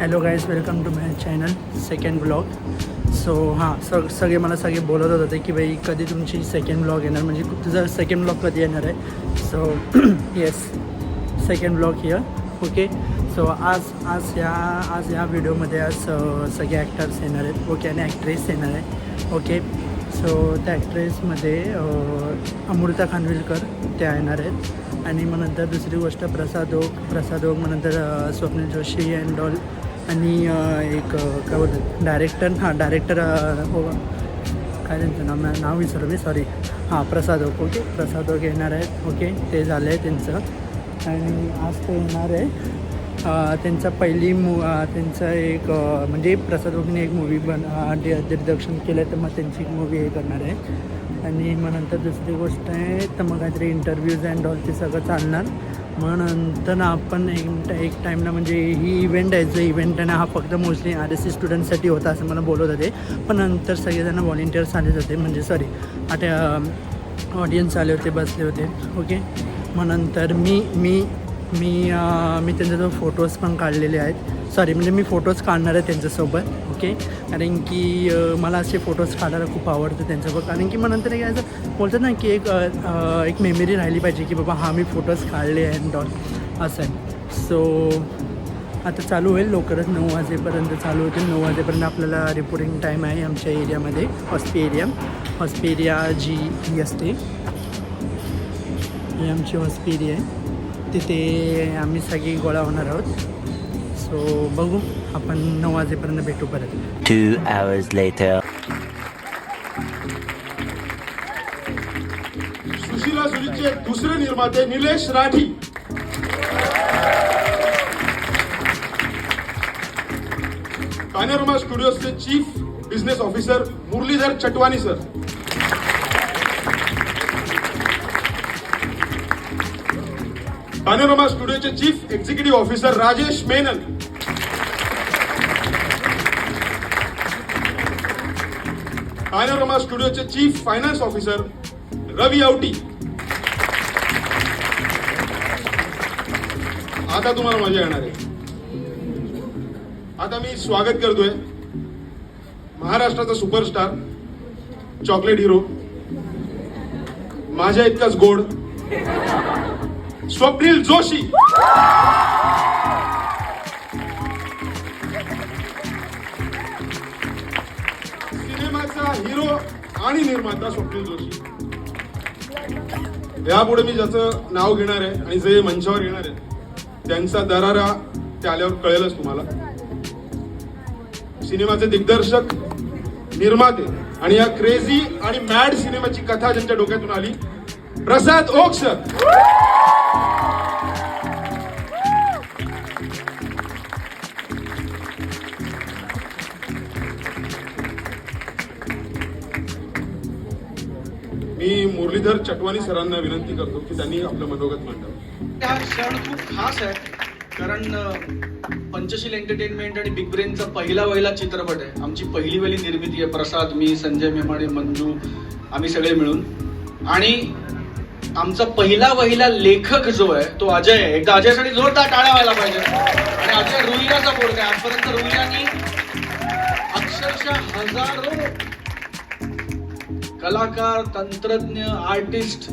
Hello guys welcome to my channel second blog so हां स सगळे मला सगळे बोलत होते की बाई कधी तुमची सेकंड ब्लॉग येणार? म्हणजे तुझा सेकंड ब्लॉग कधी येणार आहे? So yes second blog here okay so आज आज या आज या व्हिडिओमध्ये आज uh, सगळे ॲक्टर्स येणार आहेत ओके आणि ॲक्ट्रेस येणार आहे ओके सो त्या ॲक्ट्रेसमध्ये uh, अमृता खानविलकर त्या येणार आहेत. आणि मग नंतर दुसरी गोष्ट प्रसाद ओक प्रसाद ओक मग नंतर uh, Swapnil Joshi and all आणि एक काय बोलतात? डायरेक्टर हां डायरेक्टर काय त्यांचं नाव? नाव विसरलो मी सॉरी हां Prasad okay okay. Prasad okay येणार आहेत. ओके ते झालं आहे त्यांचं. आणि आज ते येणार आहे. त्यांचा पहिली मू त्यांचा त्यांचं एक म्हणजे प्रसाद ओकेने एक मूवी बन दि- दिग्दर्शन केलं आहे तर मग त्यांची एक मूवी हे करणार आहे. आणि मग नंतर दुसरी गोष्ट आहे तर मग काहीतरी इंटरव्ह्यूज अँड ऑल ते सगळं चालणार. मग नंतर ना आपण एक एक टाईमला म्हणजे ही इव्हेंट आहे जो इव्हेंट आहे ना हा फक्त मोस्टली आर एस सी स्टुडंटसाठी होता असं मला बोलत होते. पण नंतर सगळेजण व्हॉलेंटियर्स आलेच होते म्हणजे सॉरी आता um, ऑडियन्स आले होते बसले होते ओके मग नंतर मी मी मी मी त्यांच्याजवळ फोटोज पण काढलेले आहेत. सॉरी म्हणजे मी फोटोज काढणार आहे त्यांच्यासोबत ओके कारण की मला असे फोटोज काढायला खूप आवडतं त्यांच्यासोबत. कारण की मग नंतर एक असं बोलतात ना की एक एक मेमरी राहिली पाहिजे की बाबा हा मी फोटोज काढले अँड ऑल असं आहे. सो आता चालू होईल लवकरच नऊ वाजेपर्यंत चालू होतील. नऊ वाजेपर्यंत आपल्याला रिपोर्टिंग टाईम आहे आमच्या एरियामध्ये हॉस्पी एरिया हॉस्पी एरिया जी ही असते ही आमची हॉस्पी एरिया आहे. तिथे आम्ही सगळी गोळा होणार आहोत. सो बघू. आपण नऊ वाजेपर्यंत भेटू परत. Two hours later. सुशीला सुजीतचे दुसरे निर्माते Nilesh Rathi. Panorama स्टुडिओजचे chief business officer Muralidhar Chatwani sir Panorama स्टुडिओचे chief executive officer Rajesh Menon. Panorama स्टुडिओचे chief finance officer Ravi Avti आता तुम्हाला मजा येणार आहे. आता मी स्वागत करतोय महाराष्ट्राचा सुपरस्टार चॉकलेट हिरो माझ्या इतकाच गोड स्वप्नील जोशी. सिनेमाचा हिरो आणि निर्माता स्वप्नील जोशी. यापुढे मी ज्याचं नाव घेणार आहे आणि जे मंचावर येणार आहे त्यांचा दरारा ते आल्यावर कळेलच तुम्हाला. सिनेमाचे दिग्दर्शक निर्माते आणि या क्रेझी आणि मॅड सिनेमाची कथा ज्यांच्या डोक्यातून आली प्रसाद ओक्ष मी मुरलीधर चटवानी सरांना विनंती करतो की त्यांनी आपलं मनोगत मांडावं. हा क्षण खूप खास आहे कारण पंचशील एंटरटेनमेंट आणि बिग ब्रेनचा पहिला वहिला चित्रपट आहे. आमची पहिली वेळी निर्मिती आहे प्रसाद मी संजय मेमाडे मंजू आम्ही सगळे मिळून. आणि आमचा पहिला वहिला लेखक जो आहे तो अजय आहे. एकदा अजयसाठी जोरदार टाळ्या व्हायला पाहिजे. आणि अजय रुईयाचा आहे. आजपर्यंत रुईलानी अक्षरशः हजारो कलाकार तंत्रज्ञ आर्टिस्ट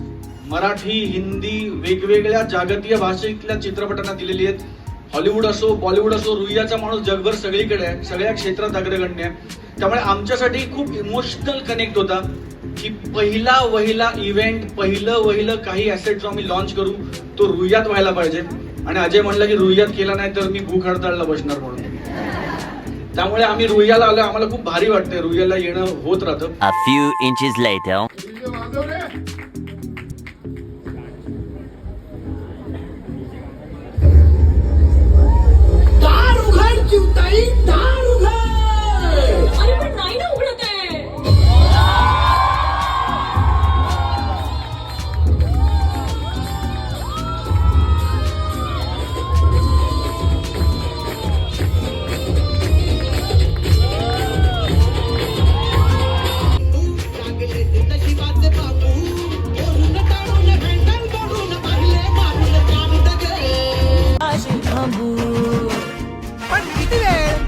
मराठी हिंदी वेगवेगळ्या जागतिक भाषेतल्या चित्रपटांना दिलेली आहेत. हॉलिवूड असो बॉलिवूड असो रुईयाचा माणूस जगभर सगळीकडे आहे सगळ्या क्षेत्रात अग्रगण्य आहे. त्यामुळे आमच्यासाठी खूप इमोशनल कनेक्ट होता की पहिला वहिला इव्हेंट पहिलं वहिलं काही ऍसेट जो आम्ही लॉन्च करू तो रुईयात व्हायला पाहिजे. आणि अजय म्हणलं की रुईयात केला नाही तर मी भूक हडताळला बसणार म्हणून. त्यामुळे आम्ही रुईयाला आलो आम्हाला खूप भारी वाटतंय रुईयाला येणं होत राहतं A few inches later. DJ वाजव रे. दार उघड चिवताई दार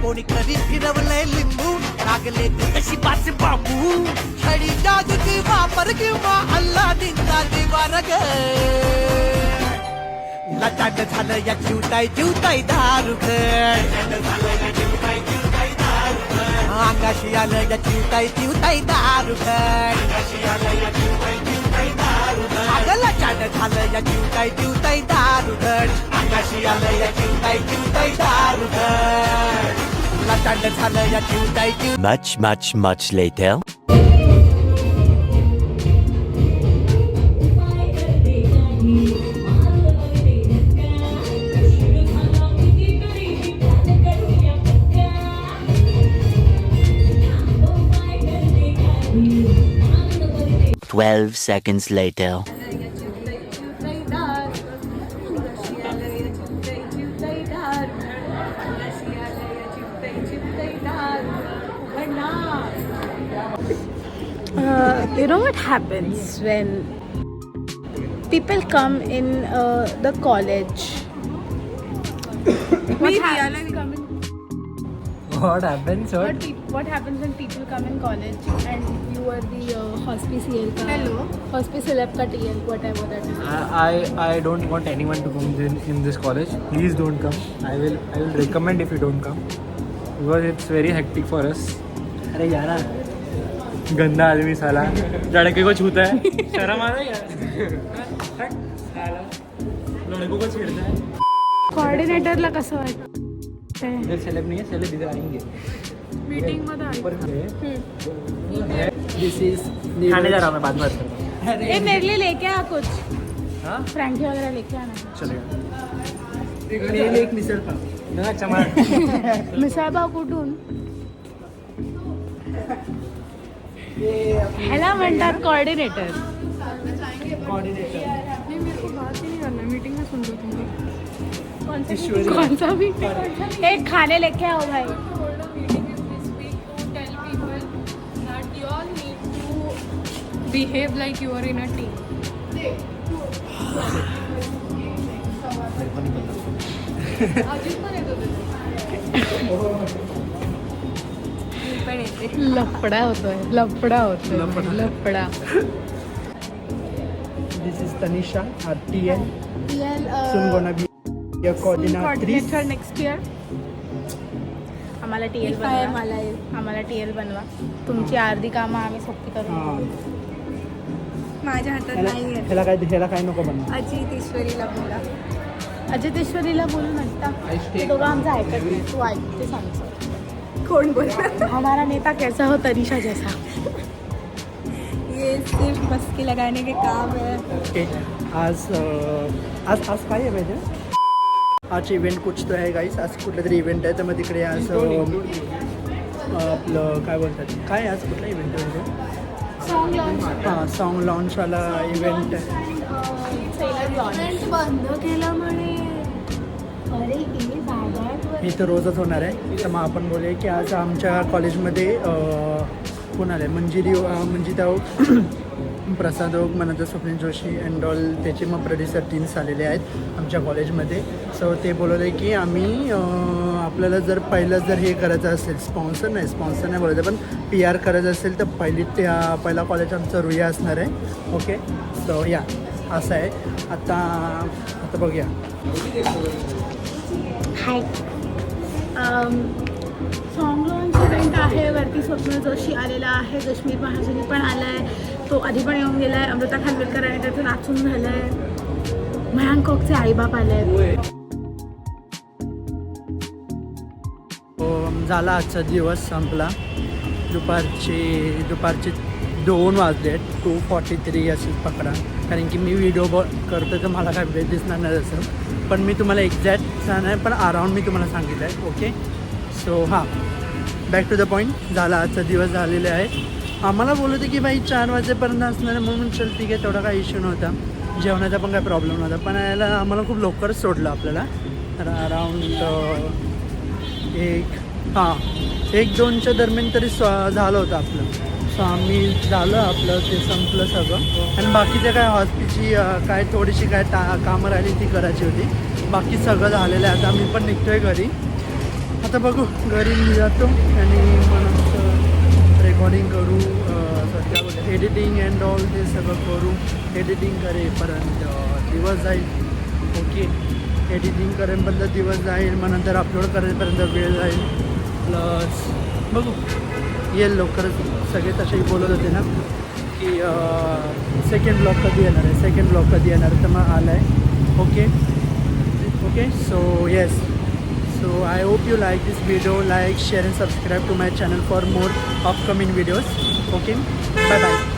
कोणी कधी फिरवलंय लिंबू? लागले कशी बाच बांबू? छडी जादू किंवा पर किंवा अल्ला दिंदा दिवार ग. लचाट झालं या जीवताय जीवताय दारू अंगाशी आलं या जीवताय जीवताय दारू अगं लचाट झालं या जीवताय जीवताय दारू अंगाशी आलं या जीवताय जीवताय दारू लचाट झालं या चिवताय चिव Much, much, much later. Twelve seconds later. Uh, you know what happens when people come in uh, the college? what happens coming? What happens What, pe- what happens when people come in college and you are the uh, hospice CL ka Hello. hospice celeb ka TL whatever that is. I I don't want anyone to come in, in this college. Please don't come. I will I will recommend if you don't come because it's very hectic for us. अरे यारा गंदा आदमी साला। लड़के को छूता है। शर्म आ रहा है? यार हट, लड़कों को छेड़ता है कोऑर्डिनेटरला कसं वाटतंय इधर सेलेब नहीं है सेलेब इधर आएँगे मीटिंग मध्ये है दिस इज़ खाने जा रहा मैं बाद में बात करता हूँ। ए मेरे लिए लेके आ कुछ। हाँ? फ्रँकी वगैरह लेके आना। चलेगा। एक मिसळ पाव ना मिसळ पाव कुठून? ह्याला म्हणतात कोऑर्डिनेटर ईश्वरी कौन सा भी एक खाने लेके आओ भाई। Behave like you are in a team. Ajit पण येतो मी लफडा होतोय लफडा होतोय लफडा. This is Tanisha R T N soon gonna be your coordinatrice coordinator next year आम्हाला टी एल बनवा. मला आम्हाला टी एल बनवा. तुमची अर्धी कामं आम्ही सोपी करू. हा. माझ्या हातात ह्याला नाही आहे ह्याला काय ह्याला काय नको बनवा? अजित ईश्वरीला बोला. अजितेश्वरीला बोलू म्हणता. ते दोघं आमचं ऐकत नाही. तू ऐक ते सांगतो कोण बोलणार? हमारा नेता कैसा हो तनिषा जैसा? ये सिर्फ मस्की लगाने के काम है। ओके आज आज आज काय आहे माहिती आज इव्हेंट कुछ तो आहे गाईस आज कुठला तरी इव्हेंट आहे तर मग तिकडे आज आपलं काय बोलतात? काय आहे आज कुठला इव्हेंट आहे सॉन्ग लॉन्च हां सॉन्ग लॉन्चवाला इव्हेंट बंद केलं म्हणे. मी हे तर रोजच होणार आहे. तर मग आपण बोलूया की आज आमच्या कॉलेजमध्ये कोण आलं आहे? मंजिरी अं, मंजिता प्रसाद ओक मनता स्वप्नील जोशी अँड ऑल त्याचे मग प्रोड्युसर टीम्स आलेले आहेत आमच्या कॉलेजमध्ये. सो ते बोलवले की आम्ही आपल्याला जर पहिलं जर हे करायचं असेल स्पॉन्सर नाही स्पॉन्सर नाही बोलायचं पण पी आर करायचं असेल तर पहिली त्या पहिला कॉलेज आमचं रुया असणार आहे. ओके सो या असं आहे. आता आता बघूया. हाय सॉन्ग लॉन्च इव्हेंट आहे वरती स्वप्न जोशी आलेला आहे जश्मीर महाजनी पण आला आहे तो आधी पण येऊन गेला आहे अमृता खानविलकर आणि त्याचं नाचून झालं आहे मयांक कोकचे आईबाप आले आहेत हो, झाला आजचा दिवस संपला. दुपारचे दुपारचे दोन वाजले टू फॉर्टी थ्री अशी पकडा. कारण की मी व्हिडिओ बॉ करतो तर मला काय वेळ दिसणार नाही तसं. पण मी तुम्हाला एक्झॅक्ट सांगणार पण अराऊंड मी तुम्हाला सांगितलं आहे ओके सो हां. बॅक टू द पॉईंट झाला आजचा दिवस झालेला आहे. आम्हाला बोलत होते की बाई चार वाजेपर्यंत असणार आहे म्हणून चल ठीक आहे तेवढा काही इश्यू नव्हता. जेवणाचा पण काही प्रॉब्लेम नव्हता. पण याला आम्हाला खूप लवकरच सोडलं आपल्याला. तर अराऊंड एक हां. एक दोनच्या दरम्यान तरी स्व झालं होतं आपलं. सो आम्ही झालं आपलं ते संपलं सगळं. आणि बाकीच्या काय हॉस्पिटलची काय थोडीशी काय ता कामं राहिली ती करायची होती. बाकी सगळं झालेलं आहे. आता मी पण निघतो आहे घरी. आता बघू घरी मी जातो आणि मग रेकॉर्डिंग करू सध्या एडिटिंग अँड ऑल ते सगळं करू. एडिटिंग करेपर्यंत दिवस जाईल. ओके एडिटिंग करेपर्यंत दिवस जाईल. मग नंतर अपलोड करेपर्यंत वेळ जाईल. प्लस बघू. येईल लवकरच सगळे तसेही बोलत होते ना की सेकंड ब्लॉक कधी येणार आहे सेकंड ब्लॉक कधी येणार आहे तर मग आला आहे okay okay so yes So I hope you like this video. Like, share and subscribe to my channel for more upcoming videos. Okay. Bye bye.